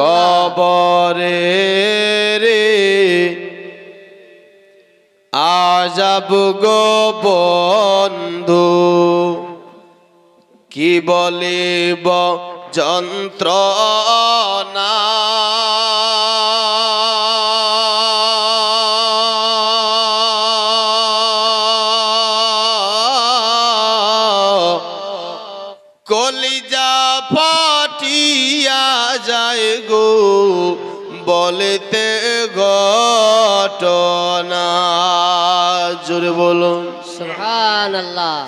কবরে রে আজাব গো বন্ধু কি বলিব যন্ত্রণা? সুবহান আল্লাহ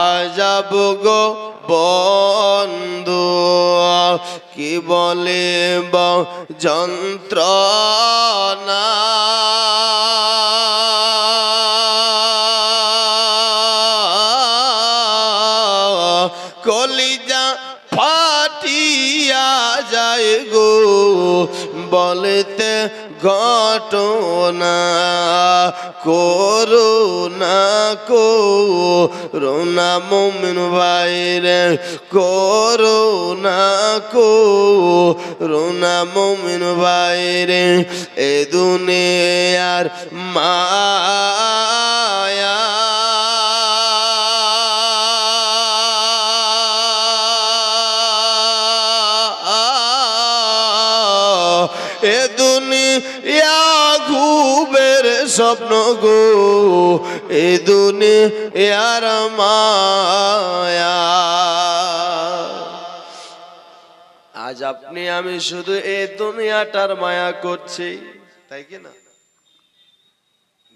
আজাব গো বন্ধু কি বলে যন্ত্রণা? ঘটনা করুণা করুণা মুমিন ভাইরে করুণা করুণা মোমিন ভাইরে এ দুনিয়ার মায়া গো, এ দুনিয়ার মায়া। আজ আপনি, আমি শুধু এই দুনিয়াটার মায়া করছি, তাই কি না?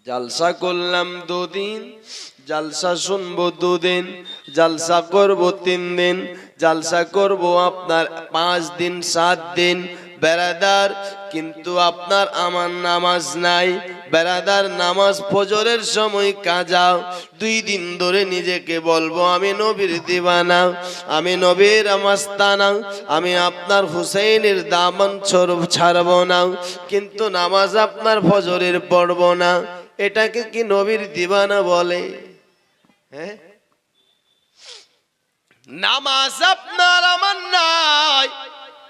জালসা করলাম দুদিন, জালসা শুনব দুদিন, জালসা করব তিন দিন, জালসা করব আপনার পাঁচ দিন, সাত দিন বেড়াদার কিন্তু আপনার আমার নামাজ নাই। বেড়াদার নামাজ ফজরের সময় কাজাও দুই দিন ধরে নিজেকে বলব, আমি নবীর দিবানা, আমি নবীর আমাস্তানা আমি আপনার হুসেনের দামন ছড়- ছাড়বো না। কিন্তু নামাজ আপনার ফজরের পড়ব না। এটাকে কি নবীর দিবানা বলে? হ্যাঁ নামাজ আপনার আমার নাই।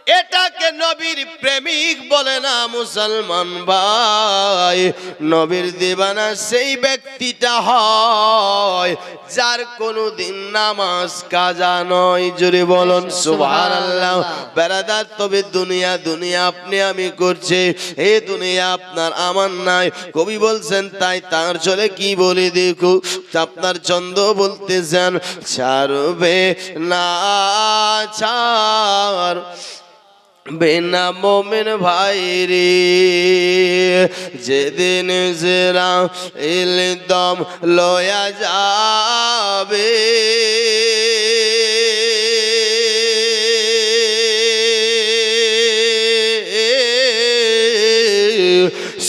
এটাকে নবীর প্রেমিক বলে না মুসলমান ভাই। নবীর দিবানা সেই ব্যক্তিটা হয়, যার কোনো দিন নামাজ কাজা নয়। জুড়ে বলুন, সুবহানাল্লাহ। বেড়াদার তবে দুনিয়া দুনিয়া আপনি, আমি করছে। এই দুনিয়া আপনার আমার নাই। কবি বলছেন, তাই তার চলে কি বলে দেখো। আপনার চন্দ বলতেছেন ছাড়বে না, ছাড়। বেনা মোমেন ভাই রে, যেদিন জেরা এল দম লয়া যাবে।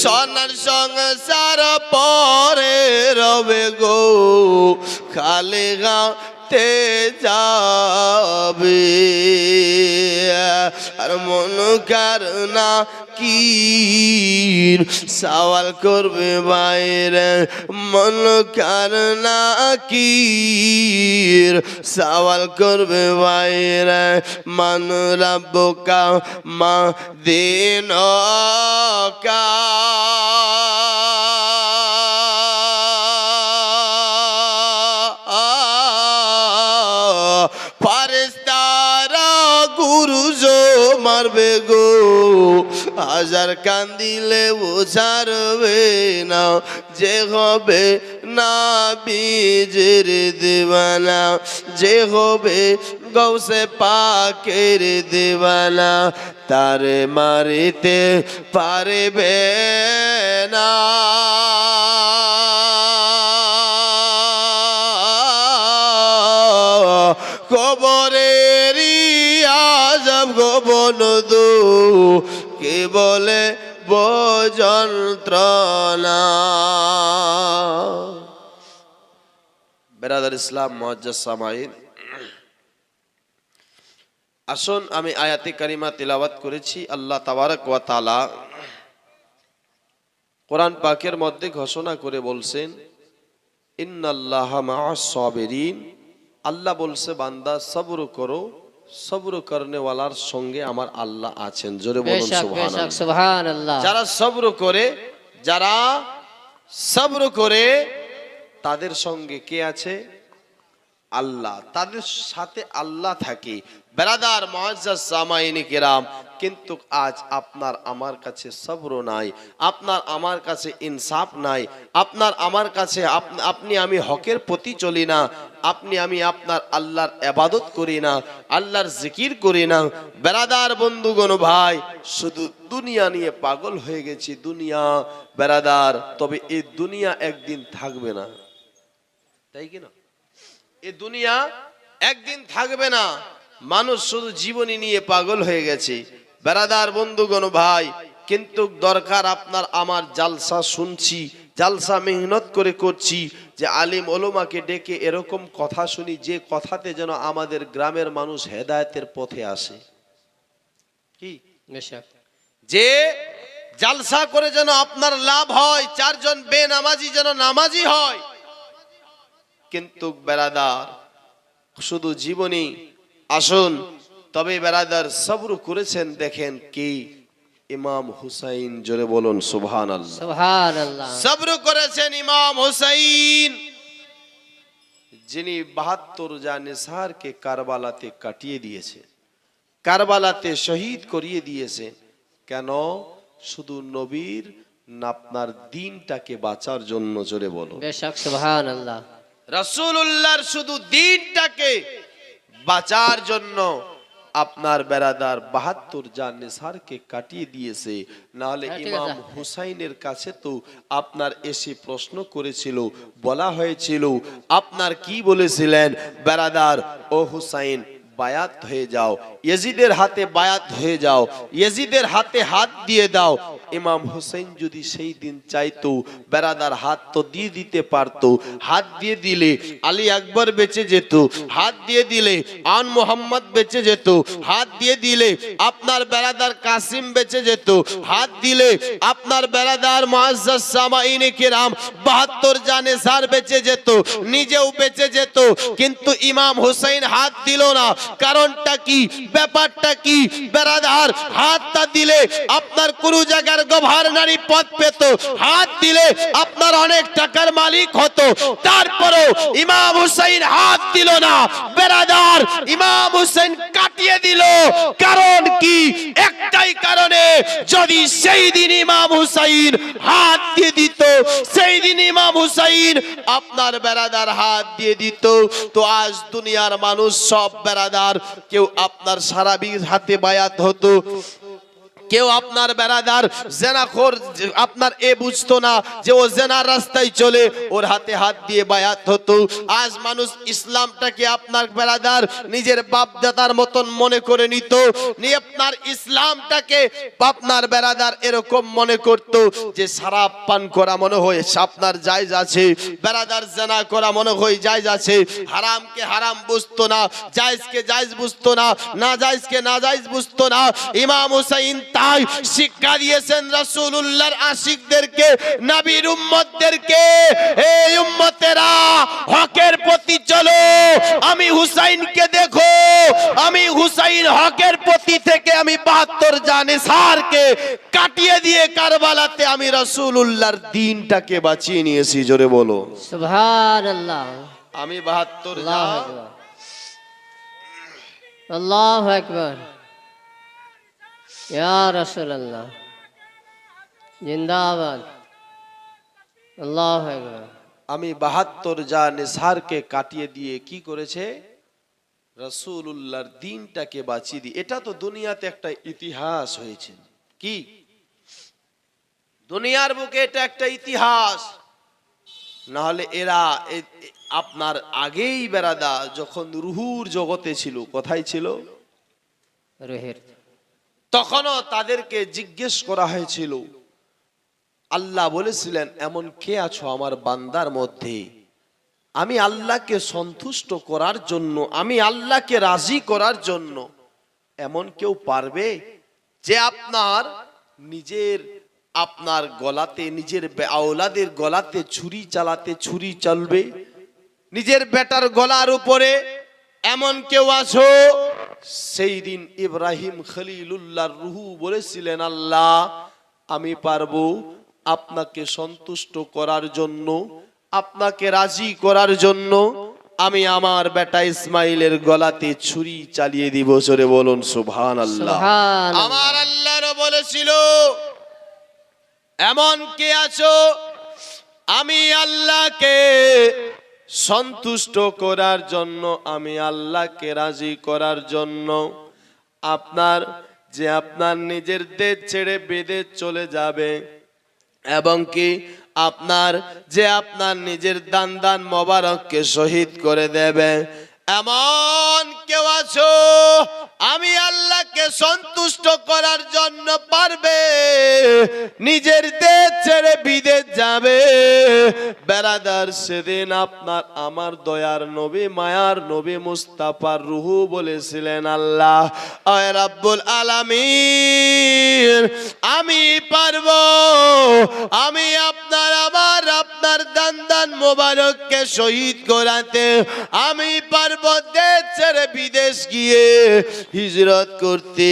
সোনার সংসার পরে রবে গো খালি গাতে যাবে। আর মন না কি সওয়াল করবে বাইরে, মন না কি সওয়াল করবে বাইরে, মান রব্বকা মা দিন হাজার কান্দিলে বোঝারবে না যে হবে না বীজের দেবানা, যে হবে গৌসে পাকের দেবানা, তারে মারিতে পারবে না। কবরের আজব গোবন দু বলে বযন্ত্রণা। বেরাদার ইসলাম মজ্জাসামাইন আসুন আমি আয়াতে কারিমা তিলাওয়াত করেছি। আল্লাহ তাবারক ওয়া তাআলা কোরআন পাকের মধ্যে ঘোষণা করে বলছেন, ইন্নাল্লাহা মা সাবিরিন। আল্লাহ বলছে, বান্দা, সবর করো। সবর করনেওয়ালার সঙ্গে আমার আল্লাহ আছেন। জোরে বলুন সুবহানাল্লাহ। যারা সবর করে যারা সবর করে তাদের সঙ্গে কে আছে? আল্লাহ, তাদের সাথে আল্লাহ থাকে। বেরাদার, মহাজ্জাজ সামাইনি কেরাম, কিন্তু আজ আপনার আমার কাছে সবর নাই, আপনার আমার কাছে ইনসাফ নাই, আপনার আমার কাছে আপনি আমি হকের প্রতি চলি না, আপনি আমি আপনার আল্লাহর এবাদত করি না, আল্লাহর জিকির করি না। বেরাদার বন্ধুগণ ভাই, শুধু দুনিয়া নিয়ে পাগল হয়ে গেছি, দুনিয়া, বেরাদার, তবে এই দুনিয়া একদিন থাকবে না। তাই কি না? এ দুনিয়া একদিন থাকবে না। মানুষ শুধু জীবনী নিয়ে পাগল হয়ে গেছে। বেড়াদার বন্ধুগণ ভাই কিন্তু দরকার আপনার আমার জালসা শুনছি জালসা মেহনত করে করছি যে আলিম ওলোমাকে ডেকে এরকম কথা শুনি যে কথাতে যেন আমাদের গ্রামের মানুষ হেদায়েতের পথে আসে। কি? যে জালসা করে যেন আপনার লাভ হয় চারজন বেনামাজি যেন নামাজি হয় কিন্তু বেড়াদার শুধু জীবনী আসুন। তবে বেড়াদার সবর করেছেন দেখেন কি? ইমাম হুসাইন জোরে বলুন সুবহান আল্লাহ সবর করেছেন ইমাম হুসাইন। যিনি বাহাত্তর জানেসারকে কারবালাতে কাটিয়ে দিয়েছে কারবালাতে শহীদ করিয়ে দিয়েছে। কেন? শুধু নবীর আপনার দিনটাকে বাঁচার জন্য জোরে বলো সুবহান আল্লাহ রসুল্লাহর শুধু দিনটাকে বাঁচার জন্য আপনার বেড়াদার বাহাত্তর জানেসারকে কাটিয়ে দিয়েছে। নাহলে হ্যাঁ, ইমাম হুসাইনের কাছে তো আপনার এসে প্রশ্ন করেছিল বলা হয়েছিল আপনার কি বলেছিলেন? বেড়াদার ও হুসাইন বায়াত হয়ে যাও। ইয়েজিদের হাতে বায়াত হয়ে যাও। ইয়েজিদের হাতে হাত দিয়ে দাও। ইমাম হোসেন যদি সেই দিন চাইতো বেড়াদার হাত তো দিয়ে দিতে পারতো। হাত দিয়ে দিলে আলী আকবর বেঁচে যেত। হাত দিয়ে দিলে আন মোহাম্মদ বেঁচে যেত। হাত দিয়ে দিলে আপনার বেড়াদার কাসিম বেঁচে যেত। হাত দিলে আপনার বেড়াদার মহাজ্জাজ সামাইনে কেরাম বাহাত্তর জানে সার বেঁচে যেত, নিজেও বেঁচে যেত। কিন্তু ইমাম হোসেন হাত দিল না। কারণটা কি? ব্যাপারটা কি? বেড়াদার, হাতটা দিলে আপনার কোন জায়গার গভর্নরি পদ পেত। হাত দিলে আপনার অনেক টাকার মালিক হতো। তারপরেও ইমাম হুসাইন হাত দিল না। বেড়াদার, ইমাম হুসেন কাটিয়ে দিল। কারণ কি? একটাই কারণে যদি সেই দিন ইমাম হুসাইন হাত দিয়ে দিত। সেই দিন ইমাম হুসাইন আপনার বেড়াদার হাত দিয়ে দিত। তো আজ দুনিয়ার মানুষ সব বেড়াদার, কেউ আপনার সারা হাতে বায়াত হতো। কেউ আপনার বেড়াদার জেনাখোর, আপনার এ বুঝতো না যে ও জেনার রাস্তায় চলে, ওর হাতে হাত দিয়ে বায়াত হতো। আজ মানুষ ইসলামটাকে আপনার বেড়াদার নিজের বাপ দাদার মতন মনে করে নিত, নিয়ে আপনার ইসলামটাকে আপনার বেড়াদার এরকম মনে করত যে সারাপ পান করা মনে হয় আপনার জায়জ আছে, বেড়াদার জেনা করা মনে হয় জায়জ আছে। হারামকে হারাম বুঝতো না, জায়জকে জায়জ বুঝতো না না জায়জকে না জায়জ বুঝতো না। ইমাম হুসাইন তাই শিক্ষা দিয়েছেন রাসূলুল্লাহর আশিকদেরকে নবীর উম্মতদেরকে এই উম্মতেরা হকের প্রতি চলো আমি হুসাইনকে দেখো আমি হুসাইন হকের প্রতি থেকে আমি বাহাত্তর জানে সারকে কাটিয়ে দিয়ে কারবালাতে আমি রসুল রাসূলুল্লাহর দিনটাকে বাঁচিয়ে নিয়েছি জোরে বলো। আমি বাহাত্তর আল্লাহ আকবার। ইয়া রাসূলুল্লাহ। জিন্দাবাদ। আল্লাহ আমি বাহাত্তর যা নেসারকে কাটিয়ে দিয়ে কি করেছে? রসুল্লাহর দিনটাকে বাঁচিয়ে দিয়ে। এটা তো দুনিয়াতে একটা ইতিহাস হয়েছে। কি? দুনিয়ার বুকে এটা একটা ইতিহাস। নাহলে এরা আপনার আগেই বেড়াদা যখন রুহুর জগতে ছিল কোথায় ছিল? রোহের। তখনও তাদেরকে জিজ্ঞেস করা হয়েছিল, আল্লাহ বলেছিলেন, এমন কে আছো আমার বান্দার মধ্যে? আমি আল্লাহকে সন্তুষ্ট করার জন্য, আমি আল্লাহকে রাজি করার জন্য। এমন কেউ পারবে যে আপনার নিজের, আপনার গলাতে, নিজের আওলাদের গলাতে ছুরি চালাতে ছুরি চলবে? নিজের বেটার গলার উপরে এমন কেউ আছো সেই দিন ইব্রাহিম খলিলুল্লাহর রুহু বলেছিলেন আল্লাহ আমি পারব আপনাকে সন্তুষ্ট করার জন্য আপনাকে রাজি করার জন্য আমি আমার বেটা ইসমাইলের গলাতে ছুরি চালিয়ে দিব। জোরে বলুন সুবহান আল্লাহ আমার আল্লাহরও বলেছিল এমন কে আছো? আমি আল্লাহকে সন্তুষ্ট করার জন্য, আমি আল্লাহকে রাজি করার জন্য, আপনার, যে আপনার নিজের দেশ ছেড়ে বিদেশ চলে যাবে, এবং কি আপনার, যে আপনার নিজের দান দান মোবারককে শহীদ করে দেবে, এমন কেউ আছো, আমি আল্লাহকে সন্তুষ্ট করার জন্য পারবে, নিজের দেশ ছেড়ে বিদেশ যাবে বেড়াদার সেদিন আপনার আমার দয়ার নবী, মায়ার নবী মুস্তাফার রুহু বলেছিলেন, আল্লাহ, আয় রাব্বুল আলামিন, আমি পারব, আমি আপনার, আমার আপনার দান দান মোবারককে শহীদ করাতে, আমি পারব দেশ ছেড়ে বিদেশ গিয়ে হিজরত করতে,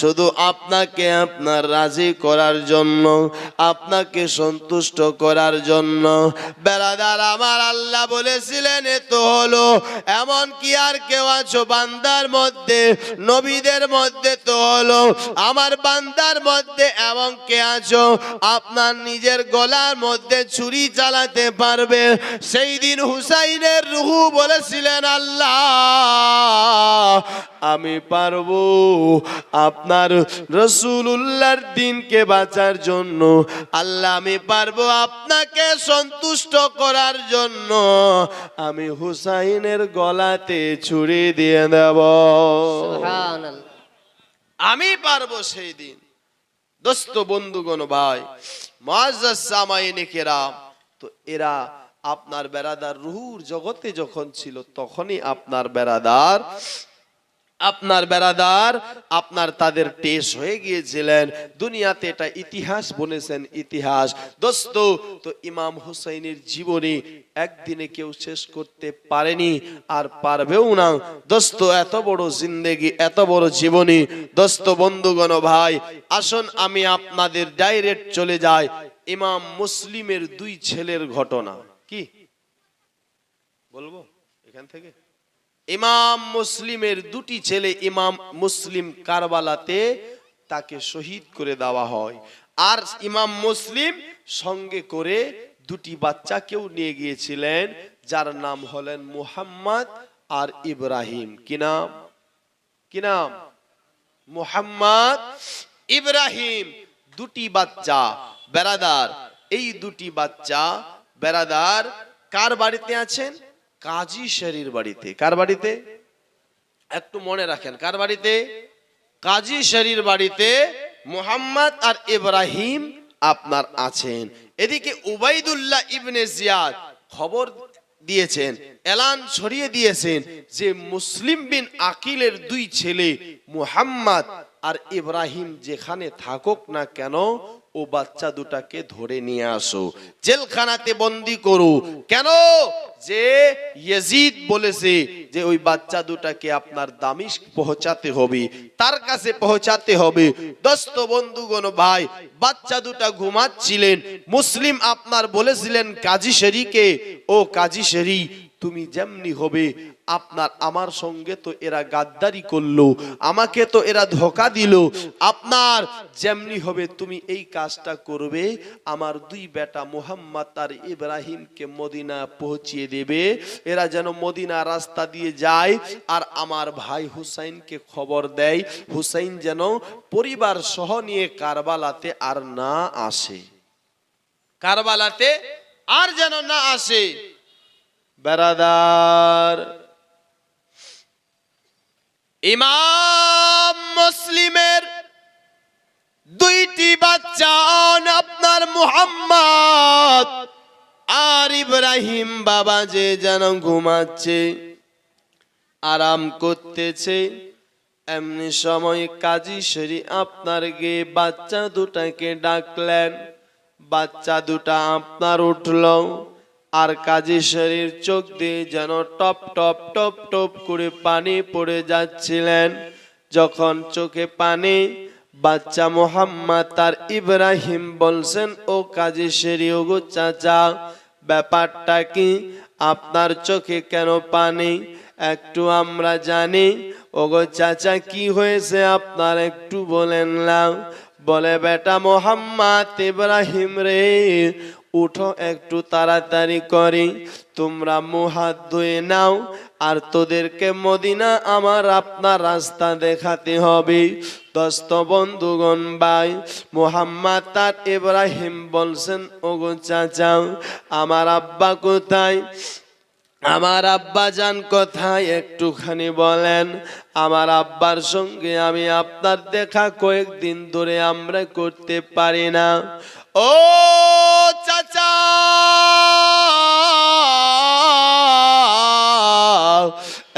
শুধু আপনাকে আপনার রাজি করার জন্য, আপনাকে সন্তুষ্ট করার জন্য বেড়াদার আমার আল্লাহ বলেছিলেন, এ তো হলো। এমন কি আর কেউ আছো বান্দার মধ্যে, নবীদের মধ্যে তো হলো। আমার বান্দার মধ্যে এমন কে আছো, আপনার নিজের গলার মধ্যে ছুরি চালাতে পারবে। সেই দিন হুসাইনের রুহু বলেছিলেন, আল্লাহ, আমি পারব আপনার রসুল রসুল্লাহর দিনকে বাঁচার জন্য। আল্লাহ, আমি পারব আপনাকে সন্তুষ্ট করার জন্য আমি হুসাইনের গলাতে ছুরি দিয়ে দেব। আমি পারব সেই দিন। দোস্ত বন্ধুগণ ভাই মাজামাইনে কেরাম তো এরা আপনার বেড়াদার রুহুর জগতে যখন ছিল তখনই আপনার বেড়াদার আপনার বেড়াদার, আপনার তাদের টেস হয়ে গিয়েছিলেন। দুনিয়াতে এটা ইতিহাস বলেছেন, ইতিহাস। দোস্ত, তো ইমাম হুসাইনের জীবনী একদিনে কেউ শেষ করতে পারেনি আর পারবেও না। দোস্ত, এত বড় জিন্দেগি, এত বড় জীবনী। দোস্ত, বন্ধুগণ ভাই, আসুন আমি আপনাদের ডাইরেক্ট চলে যাই ইমাম মুসলিমের দুই ছেলের ঘটনা। কি? বলব? এখান থেকে? ইমাম মুসলিমের দুটি ছেলে ইমাম মুসলিম কারবালাতে তাকে শহীদ করে দেওয়া হয়। আর ইমাম মুসলিম সঙ্গে করে দুটি বাচ্চাকেও নিয়ে গিয়েছিলেন, যার নাম হলেন মুহাম্মদ আর ইব্রাহিম। কি নাম? কি নাম? মুহাম্মদ ইব্রাহিম। দুটি বাচ্চা, বেরাদার। এই দুটি বাচ্চা বেড়াদার কার বাড়িতে আছেন? কাজী শরীর বাড়িতে। কার বাড়িতে? একটু মনে রাখেন, কার বাড়িতে? কাজী শরীর বাড়িতে মোহাম্মদ আর ইব্রাহিম আপনার আছেন। এদিকে উবাইদুল্লাহ ইবনে জিয়াদ খবর দিয়েছেন, এলান ছড়িয়ে দিয়েছেন যে মুসলিম বিন আকিলের দুই ছেলে মুহাম্মদ আর ইব্রাহিম যেখানে থাকুক না কেন ও বাচ্চা দুটাকে ধরে নিয়ে আসো। জেলখানাতে বন্দি করো। কেন? যে ইয়েজিদ বলেছে যে ওই বাচ্চা দুটাকে আপনার দামিশ পৌঁছাতে হবে, তার কাছে পৌঁছাতে হবে। দোস্ত বন্ধুগণ, ভাই, বাচ্চা দুটা ঘুমাচ্ছিলেন। মুসলিম আপনার বলেছিলেন, কাজী শরীকে, ও কাজী শরী, তুমি যেমনি হবে আপনার আমার সঙ্গে তো এরা গাদ্দারি করল, আমাকে তো এরা ধোকা দিল। আপনার যেমনি হবে তুমি এই কাজটা করবে, আমার দুই বেটা মোহাম্মদ আর ইব্রাহিমকে মদিনা পৌঁছিয়ে দেবে। এরা যেন মদিনা রাস্তা দিয়ে যায় আর আমার ভাই হুসাইনকে খবর দেয়। হুসাইন যেন পরিবার সহ নিয়ে কারবালাতে আর না আসে। কারবালাতে আর যেন না আসে। বেড়াদার ইমাম মুসলিমের দুইটি বাচ্চা অন আপনার মুহাম্মদ। আর ইব্রাহিম বাবা যে যেন ঘুমাচ্ছে, আরাম করতেছে, এমনি সময় কাজী শরী আপনার গে বাচ্চা দুটাকে ডাকলেন। বাচ্চা দুটা আপনার উঠল। আর কাজী শরীর চোখ দিয়ে যেন টপ টপ টপ টপ করে পানি পড়ে যাচ্ছিলেন। যখন চোখে পানি, বাচ্চা মোহাম্মদ তার ইব্রাহিম বলছেন, ও কাজী শরী ও গো চাচা, ব্যাপারটা কি? আপনার চোখে কেন পানি? একটু আমরা জানি। ওগো চাচা, কি হয়েছে আপনার একটু বলেন না। বলে, বেটা মোহাম্মদ ইব্রাহিম রে উঠো একটু তাড়াতাড়ি করি। তোমরা মুহাত ধুয়ে নাও, আর তোদেরকে মদিনা আমার আপনার রাস্তা দেখাতে হবে। দস্ত বন্ধুগণ, ভাই, মোহাম্মদ তার ইব্রাহিম বলছেন, ওগো চাচা আমার আব্বা কোথায়? আমার আব্বা যান কথায়? একটুখানি বলেন। আমার আব্বার সঙ্গে আমি আপনার দেখা কয়েকদিন ধরে আমরা করতে পারি না। ও চাচা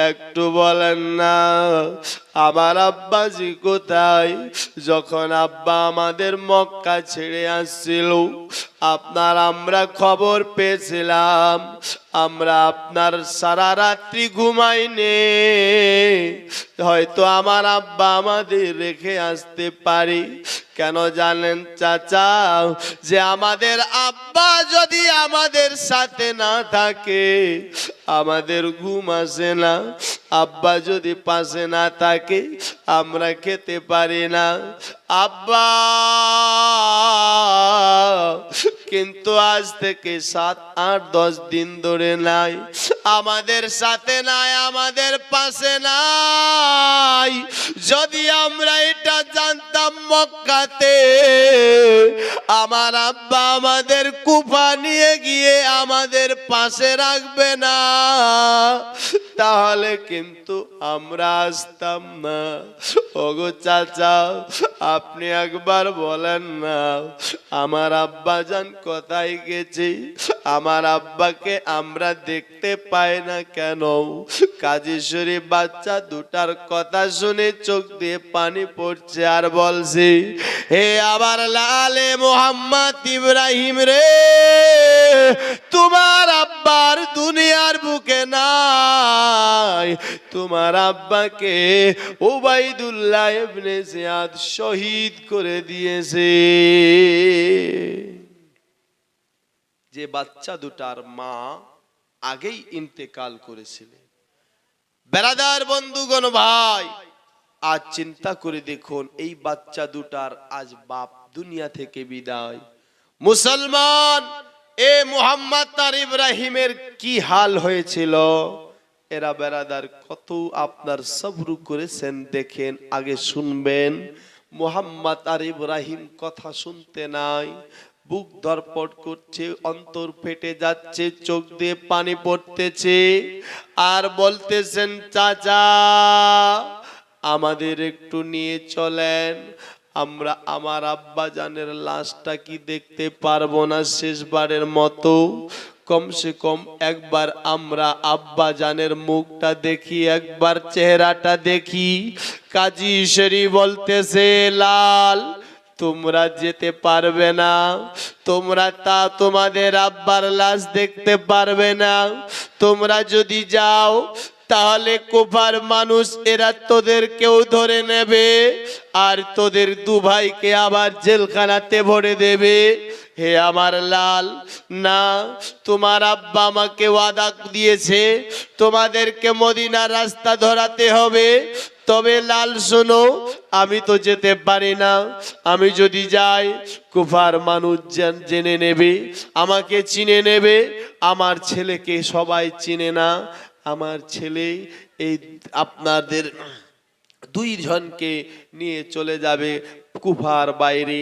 একটু বলেন না আমার আব্বা আব্বাজি কোথায়? যখন আব্বা আমাদের মক্কা ছেড়ে আসছিল, আপনার আমরা খবর পেয়েছিলাম, আমরা আপনার সারা রাত্রি ঘুমাইনি। হয়তো আমার আব্বা আমাদের রেখে আসতে পারি। কেন জানেন চাচা? যে আমাদের আব্বা যদি আমাদের সাথে না থাকে, আমাদের ঘুম আসে না। আব্বা যদি পাশে না থাকে আমরা খেতে পারি না আব্বা, কিন্তু আজ থেকে সাত, আট, দশ দিন ধরে নাই। আমাদের সাথে নাই, আমাদের পাশে নাই। যদি আমরা এটা জানতাম মক্কাতে, আমার আব্বা আমাদের কুফা নিয়ে গিয়ে আমাদের পাশে রাখবে না। তাহলে কিন্তু আমরা আসতাম না। ওগো চাচা আপনি একবার বলেন না আমার আব্বা যান কোথায় গেছে? আমার আব্বাকে আমরা দেখতে পাই না কেন? কাজেশ্বরী বাচ্চা দুটার কথা শুনে চোখ দিয়ে পানি পড়ছে আর বলছে, হে আবার লালে মোহাম্মদ ইব্রাহিম রে, তোমার আব্বার দুনিয়ার বুকে নাই। তোমার আব্বাকে ওবাইদুল্লাহ ইবনে জিয়াদ শহীদ করে দিয়েছে। যে বাচ্চা দুটার মা আগেই ইন্তেকাল করেছিলেন। বেড়াদার বন্ধুগণ ভাই, আজ চিন্তা করে দেখুন, এই বাচ্চা দুটার আজ বাপ দুনিয়া থেকে বিদায়। মুসলমান, এ মুহাম্মদ তার ইব্রাহিমের কি হাল হয়েছিল? এরা বেড়াদার কত আপনার সবরু করেছেন দেখেন, আগে শুনবেন। মুহাম্মদ আর ইব্রাহিম কথা শুনতে নাই বুক ধরপট করছে, অন্তর ফেটে যাচ্ছে, চোখ দিয়ে পানি পড়তেছে। আর বলতেছেন, চাচা, আমাদের একটু নিয়ে চলেন। আমরা আমার আব্বা জানের লাশটা কি দেখতে পারব না শেষবারের মতো? কমসে কম একবার আমরা আব্বা জানের মুখটা দেখি, একবার চেহারাটা দেখি। কাজী ঈশ্বরী বলতেছে, লাল তোমরা যেতে পারবে না। তোমরা তা তোমাদের আব্বার লাশ দেখতে পারবে না। তোমরা যদি যাও, তাহলে কোপার মানুষ এরা তোদের কেউ ধরে নেবে আর তোদের দু ভাইকে আবার জেলখানাতে ভরে দেবে। হে আমার লাল, না, তোমার আব্বা আমাকে ওয়াদা দিয়েছে, তোমাদেরকে মদিনার রাস্তা ধরাতে হবে। তবে লাল শোনো, আমি তো যেতে পারি না। আমি যদি যাই, কুফার মানুষ জেনে নেবে, আমাকে চিনে নেবে। আমার ছেলেকে সবাই চিনে না। আমার ছেলে এই আপনাদের দুই জনকে নিয়ে চলে যাবে কুফার বাইরে।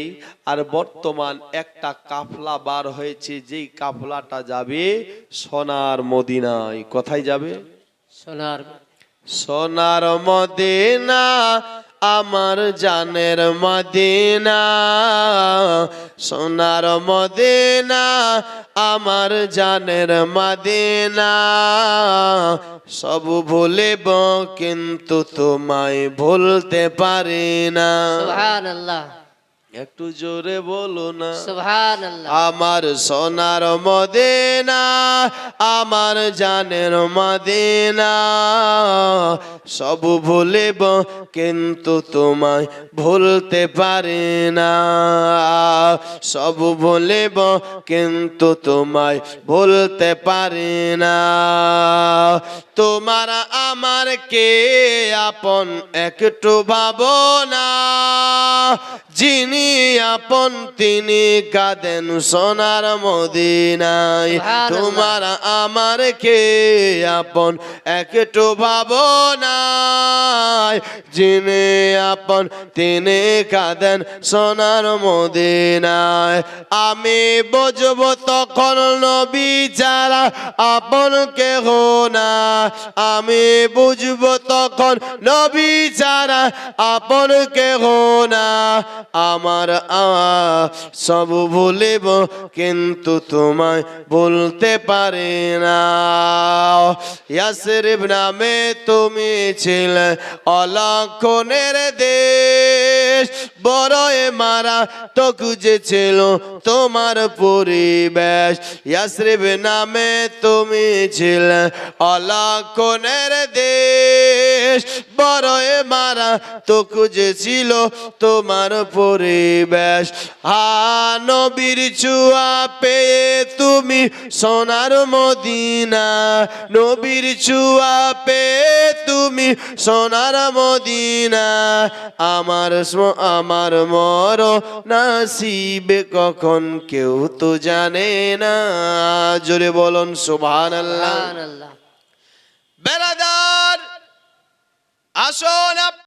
আর বর্তমান একটা কাফলা বার হয়েছে, যেই কাফলাটা যাবে সোনার মদিনায়। কোথায় যাবে? সোনার সোনার মদিনা, আমার জানের মদিনা। সোনার মদিনা, আমার জানের মদিনা। সব ভুলেব কিন্তু তোমায় ভুলতে পারি না। একটু জোরে বলো না। আমার সোনার মদিনা আমার জানের মদিনা। সব ভুলিব কিন্তু তোমায় ভুলতে পারি না। সব ভুলিব কিন্তু তোমায় ভুলতে পারি না। তোমার আমার কে আপন একটু ভাবনা যিনি আপন তিনি কাঁদেন সোনার মদিনায়। তোমার আমার কে আপন? একটু ভাবনায় যিনি আপন তিনি কাঁদেন সোনার মদিনায়। আমি বুঝব তখন নবী যারা আপন কেহ না। আমি বুঝব তখন নবী যারা আপন কেহ না। আমার সব ভুলিব, কিন্তু তোমায় বলতে পারি না। ইয়াসরিব নামে তুমি ছিলে অলক্ষণের দেশ। বড় মারা তো খুঁজেছিল তোমার পরিবেশ। ইয়াসরিব নামে তুমি ছিলে অলক্ষণের দেশ। বড় মারা তো খুঁজেছিল তোমার পরিবেশ। হা, নবীর চুয়া পেয়ে তুমি সোনার মদিনা। নবীর চুয়া পেয়ে তুমি সোনার মদিনা। আমার স্ম- আমার মর নাসিবে কখন কেউ তো জানে না। জোরে বলুন সুবহানাল্লাহ। সুবহানাল্লাহ। বেড়াদার আসুন